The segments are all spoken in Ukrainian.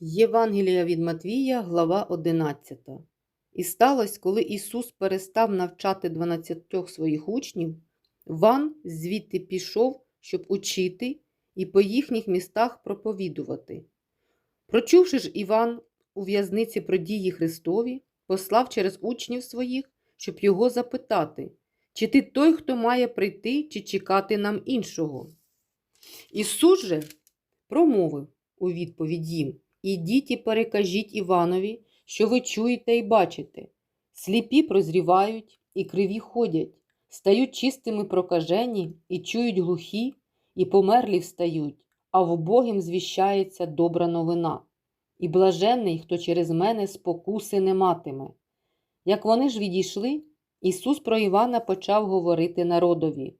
Євангелія від Матвія, глава 11. І сталося, коли Ісус перестав навчати дванадцятьох своїх учнів, Ван звідти пішов, щоб учити і по їхніх містах проповідувати. Прочувши ж Іван у в'язниці про дії Христові, послав через учнів своїх, щоб його запитати, чи ти той, хто має прийти, чи чекати нам іншого. Ісус же промовив у відповідь їм. Ідіть і перекажіть Іванові, що ви чуєте і бачите. Сліпі прозрівають і криві ходять, стають чистими прокажені, і чують глухі, і померлі встають, а в убогим звіщається добра новина. І блаженний, хто через мене спокуси не матиме. Як вони ж відійшли, Ісус про Івана почав говорити народові.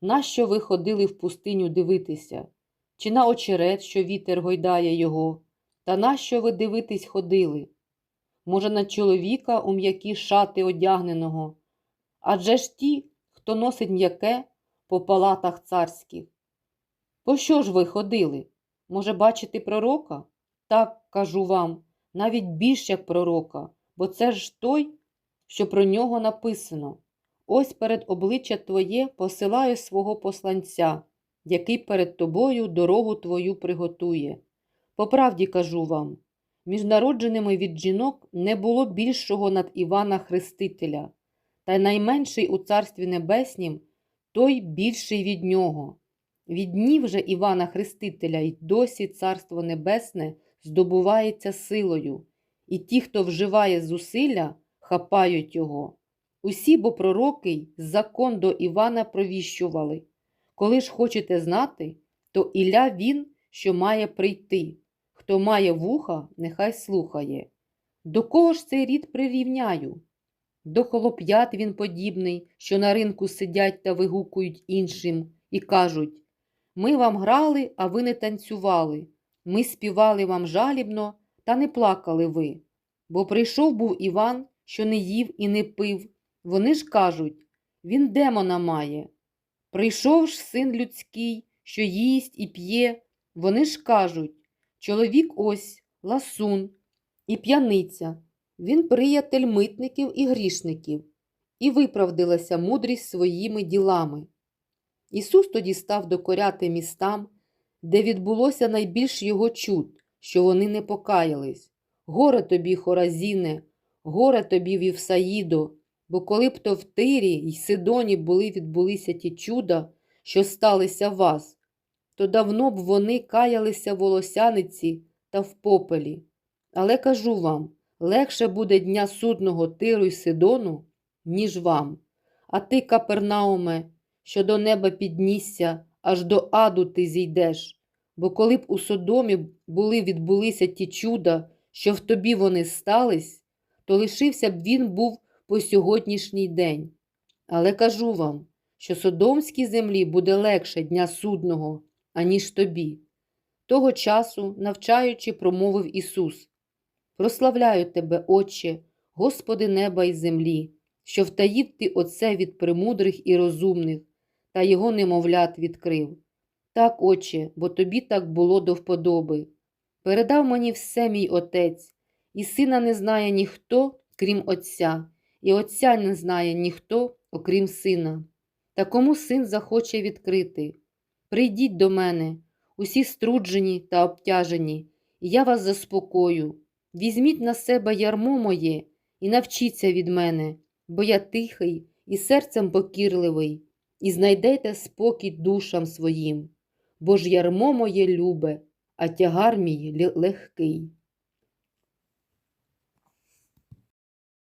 Нащо ви ходили в пустиню дивитися? Чи на очерет, що вітер гойдає його? Та нащо ви дивитись ходили? Може, на чоловіка у м'які шати одягненого? Адже ж ті, хто носить м'яке по палатах царських. По що ж ви ходили? Може, бачити пророка? Так, кажу вам, навіть більш як пророка, бо це ж той, що про нього написано. Ось перед обличчя Твоє посилаю свого посланця, який перед тобою дорогу твою приготує. По правді кажу вам, між народженими від жінок не було більшого над Івана Хрестителя, та найменший у Царстві Небеснім той більший від нього. Від днів же Івана Хрестителя й досі Царство Небесне здобувається силою, і ті, хто вживає зусилля, хапають його. Усі бо пророки закон до Івана провіщували. Коли ж хочете знати, то Ілля він, що має прийти. Хто має вуха, нехай слухає. До кого ж цей рід прирівняю? До холоп'ят він подібний, що на ринку сидять та вигукують іншим, і кажуть Ми вам грали, а ви не танцювали. Ми співали вам жалібно, та не плакали ви. Бо прийшов був Іван, що не їв і не пив. Вони ж кажуть Він демона має. Прийшов ж син людський, що їсть і п'є. Вони ж кажуть Чоловік ось, ласун і п'яниця, він приятель митників і грішників, і виправдилася мудрість своїми ділами. Ісус тоді став докоряти містам, де відбулося найбільш його чуд, що вони не покаялись. Горе тобі, Хоразіне, горе тобі, Вівсаїдо, бо коли б то в Тирі й Сидоні були відбулися ті чуда, що сталися вас, то давно б вони каялися в волосяниці та в попелі. Але кажу вам, легше буде дня судного Тиру й Сидону, ніж вам. А ти, Капернауме, що до неба піднісся, аж до аду ти зійдеш. Бо коли б у Содомі були відбулися ті чуда, що в тобі вони стались, то лишився б він був по сьогоднішній день. Але кажу вам, що Содомській землі буде легше дня судного, аніж тобі. Того часу, навчаючи, промовив Ісус: Прославляю тебе, Отче, Господи неба і землі, що втаїв ти оце від премудрих і розумних, та його немовлят відкрив. Так, Отче, бо тобі так було до вподоби. Передав мені все мій Отець, і сина не знає ніхто, крім Отця, і Отця не знає ніхто, окрім сина. Та кому син захоче відкрити? Прийдіть до мене, усі струджені та обтяжені, і я вас заспокою. Візьміть на себе ярмо моє і навчіться від мене, бо я тихий і серцем покірливий, і знайдете спокій душам своїм, бо ж ярмо моє любе, а тягар мій легкий.